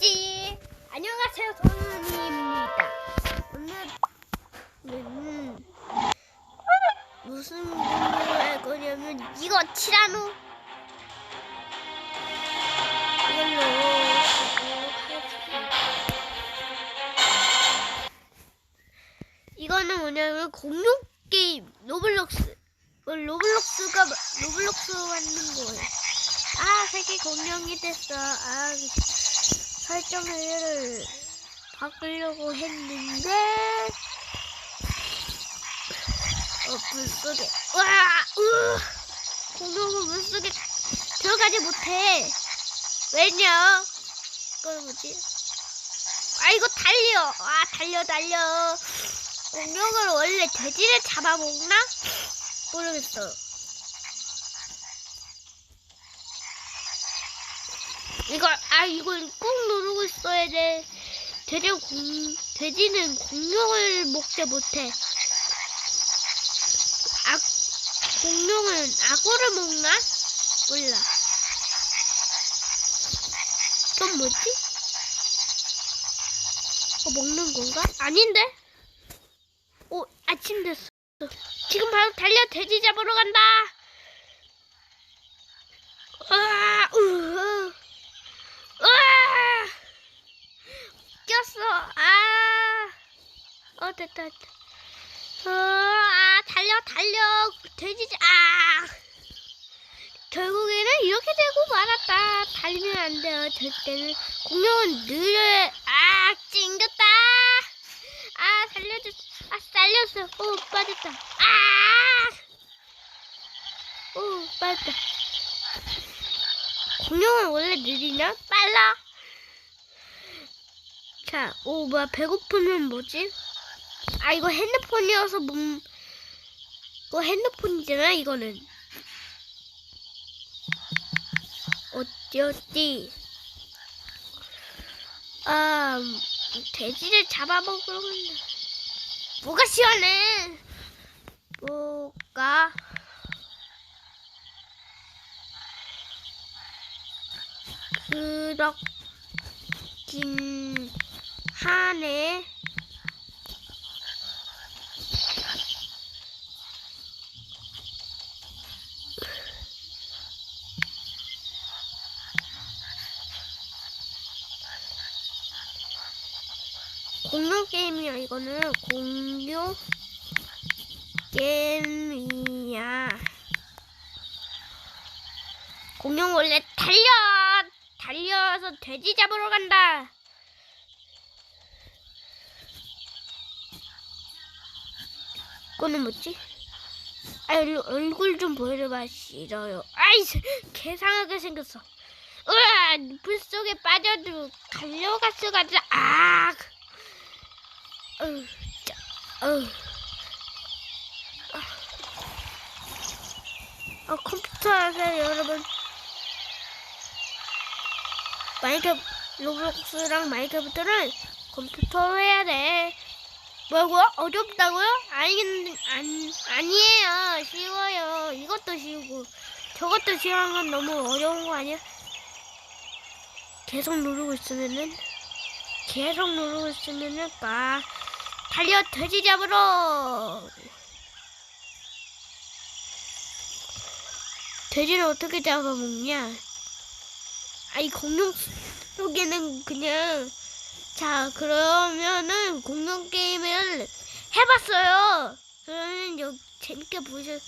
찌 안녕하세요 도윤이입니다. 오늘은 무슨 공부를 할 거냐면 이거 티라노 이걸로 이거는 뭐냐면 공룡 게임 로블록스. 어, 로블록스가 로블록스 하는 거예요. 아 세계 공룡이 됐어. 아 설정을 바꾸려고 했는데 어 물속에 와 으, 공룡은 물속에 들어가지 못해. 왜냐? 이거 뭐지? 아 이거 달려. 아 달려 달려. 공룡을 원래 돼지를 잡아먹나? 모르겠어 이걸 아 이걸 꾹 누르고 있어야 돼. 돼지 공 돼지는 공룡을 먹지 못해. 악 공룡은 악어를 먹나? 몰라. 그건 뭐지? 어 먹는 건가? 아닌데? 오 아침 됐어. 지금 바로 달려 돼지 잡으러 간다. 아, 으. 으아! 꼈어. 아. 어, 됐다. 어, 아, 달려, 달려. 돼지, 아. 결국에는 이렇게 되고 말았다. 달리면 안 돼요, 절대는. 공룡은 느려야, 아, 찡겼다. 아, 살려줬, 아, 살렸어. 오, 빠졌다. 아! 오, 빠졌다. 공룡은 원래 느리냐? 빨라. 자, 오, 뭐야, 배고프면 뭐지? 아, 이거 핸드폰이어서 못, 이거 핸드폰이잖아, 이거는. 어찌, 어찌. 아, 음, 돼지를 잡아먹으러 간다. 뭐가 시원해? 뭐가? 그렇긴 하네. 공룡 게임이야 이거는 공룡 게임이야. 공룡 원래 달려 달려서 돼지 잡으러 간다. 그거는 뭐지? 아, 얼- 얼굴 좀 보여줘봐 싫어요. 아이 개상하게 생겼어. 으아 불 속에 빠져도 달려갔어가지고 아. 어휴. 아, 컴퓨터 하세요 여러분. 마이크 로블록스랑 마이크부터는 컴퓨터로 해야 돼. 뭐라고요? 어렵다고요? 아니, 안, 아니에요. 쉬워요. 이것도 쉬우고, 저것도 쉬운 건 너무 어려운 거 아니야? 계속 누르고 있으면은, 계속 누르고 있으면은, 막, 달려, 돼지 잡으러! 돼지를 어떻게 잡아먹냐? 아이, 공룡 속에는 그냥, 자, 그러면은 공룡 게임을 해봤어요. 그러면 여 재밌게 보셨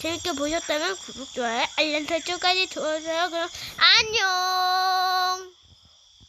재밌게 보셨다면 구독, 좋아요, 알람 설정까지 눌러주세요. 그럼 안녕.